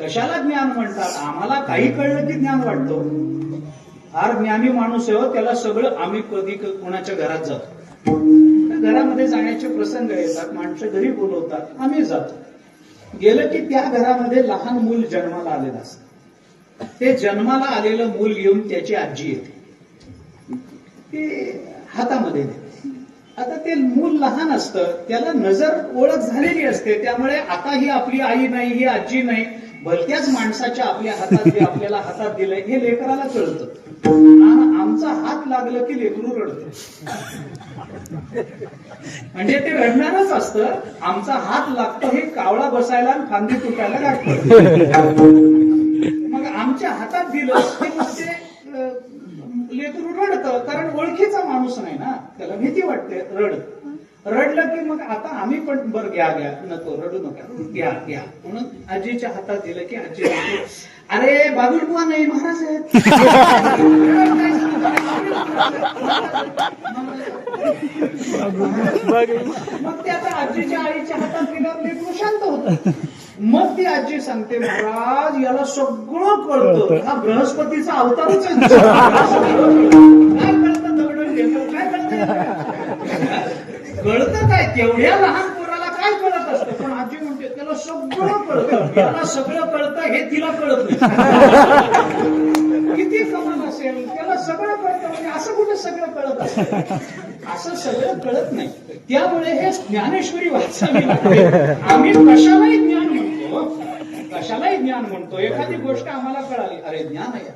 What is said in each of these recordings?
कशाला ज्ञान म्हणतात? आम्हाला काही कळलं की ज्ञान वाटतो फार ज्ञानी माणूस आहे हो, त्याला सगळं आम्ही कधी क- कोणाच्या घरात जातो. घरामध्ये जाण्याचे प्रसंग येतात माणसं घरी बोलवतात आम्ही जातो. गेलं की त्या घरामध्ये लहान मूल जन्माला आलेलं असतं. ते जन्माला आलेलं मूल घेऊन त्याची आजी येते. ते हातामध्ये देते. आता ते मूल लहान असतं त्याला नजर ओळख झालेली असते त्यामुळे आता ही आपली आई नाही ही आजी नाही भलत्याच माणसाच्या आपल्या हातात जे आपल्याला हातात दिलंय हे लेकराला कळतं. आणि आमचा हात लागलं की लेकरू रडत. म्हणजे ते रडणारच असतं. आमचा हात लागतो हे कावळा बसायला आणि फांदी तुटायला लागतो. मग आमच्या हातात दिलं ते म्हणजे, लेकरू रडतं कारण ओळखीचा माणूस नाही ना. त्याला भीती वाटते रड रडलं की मग आता आम्ही पण बरं घ्या घ्या नको रडू नका. घ्या घ्या. म्हणून आजीच्या हातात दिलं की आजी अरे बाबुलबुवा नाही महाराज मग ते आता आजीच्या आईच्या हातात गेल्यावर लेकरू शांत होत. मग ती आजी सांगते महाराज याला सगळं कळतं. हा बृहस्पतीचा अवतारच आहे काय कळतं दगडून घेतो काय कळतं कळतं काय तेवढ्या लहान पोराला काय कळत असतं? पण आजी म्हणते त्याला सगळं कळतं. याला सगळं कळतं हे तिला कळत नाही. किती कमान असेल. त्याला सगळं कळतं म्हणजे असं कुठे सगळं कळत असतं? असं सगळं कळत नाही. त्यामुळे हे ज्ञानेश्वरी वाचावी लागते आम्ही कशालाही ज्ञान म्हणतो कशालाही ज्ञान म्हणतो. एखादी गोष्ट आम्हाला कळाली अरे ज्ञान आहे.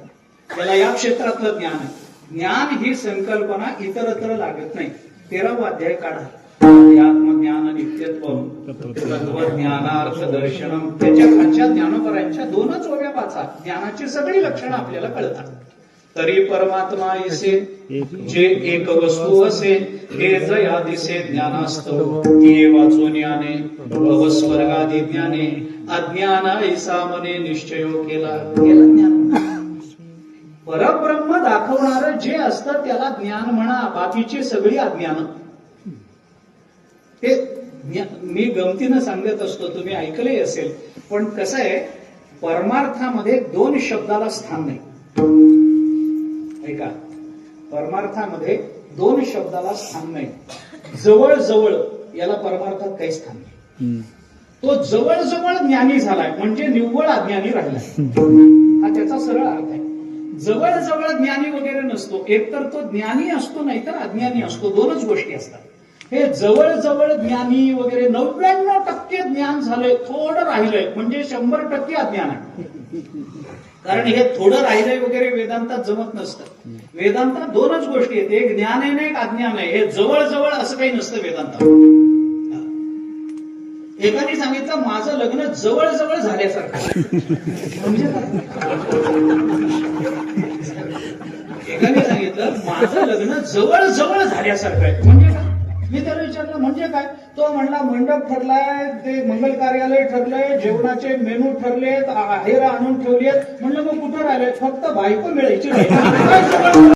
त्याला या क्षेत्रातलं ज्ञान आहे. ज्ञान ही संकल्पना इतरत्र लागत नाही. तेरावा अध्याय काढा. आत्मज्ञान नित्यत्व तत्वज्ञानार्थ दर्शनम त्याच्या खालच्या ज्ञानोपरांच्या दोनच ओव्या वाचा. ज्ञानाची सगळी लक्षणं आपल्याला कळतात. तरी परमात्मा ऐसे जे एक वस्तू असे हे जया दिसे ज्ञानास्तव. ती वाचून याने भवस्वर्गादी ज्ञाने. अज्ञान ऐसा मने निश्चयो केला. केला ज्ञान. परब्रह्म दाखवणार जे असतं त्याला ज्ञान म्हणा बाकीची सगळी अज्ञान. हे मी गमतीनं सांगत असतो तुम्ही ऐकलंही असेल. पण कसं आहे परमार्थामध्ये दोन शब्दाला स्थान नाही. ऐका. परमार्थामध्ये दोन शब्दाला स्थान नाही. जवळ जवळ याला परमार्थात काही स्थान नाही. तो जवळ जवळ ज्ञानी झालाय म्हणजे निव्वळ अज्ञानी राहिलाय. हा त्याचा सरळ अर्थ आहे. जवळ जवळ ज्ञानी वगैरे नसतो. एक तर तो ज्ञानी असतो नाही तर अज्ञानी असतो. दोनच गोष्टी असतात. हे जवळजवळ ज्ञानी वगैरे नव्याण्णव टक्के ज्ञान झालंय थोडं राहिलंय. म्हणजे शंभर टक्के अज्ञान आहे. कारण हे थोडं राहिलंय वगैरे वेदांतात जमत नसतं. वेदांतात दोनच गोष्टी आहेत. एक ज्ञान आहे ना एक अज्ञान आहे. हे जवळ जवळ असं काही नसतं वेदांतात. एकाने सांगितलं माझं लग्न जवळ जवळ झाल्यासारखं. म्हणजे एकाने सांगितलं माझं लग्न जवळ जवळ झाल्यासारखं आहे. म्हणजे मी विचारलं म्हणजे काय? तो म्हणला मंडप ठरलाय ते मंगल कार्यालय ठरलंय जेवणाचे मेनू ठरलेत आहेर आणून ठेवलेत. म्हणलं मग कुठं राहिले फक्त बायको मिळायची. नाही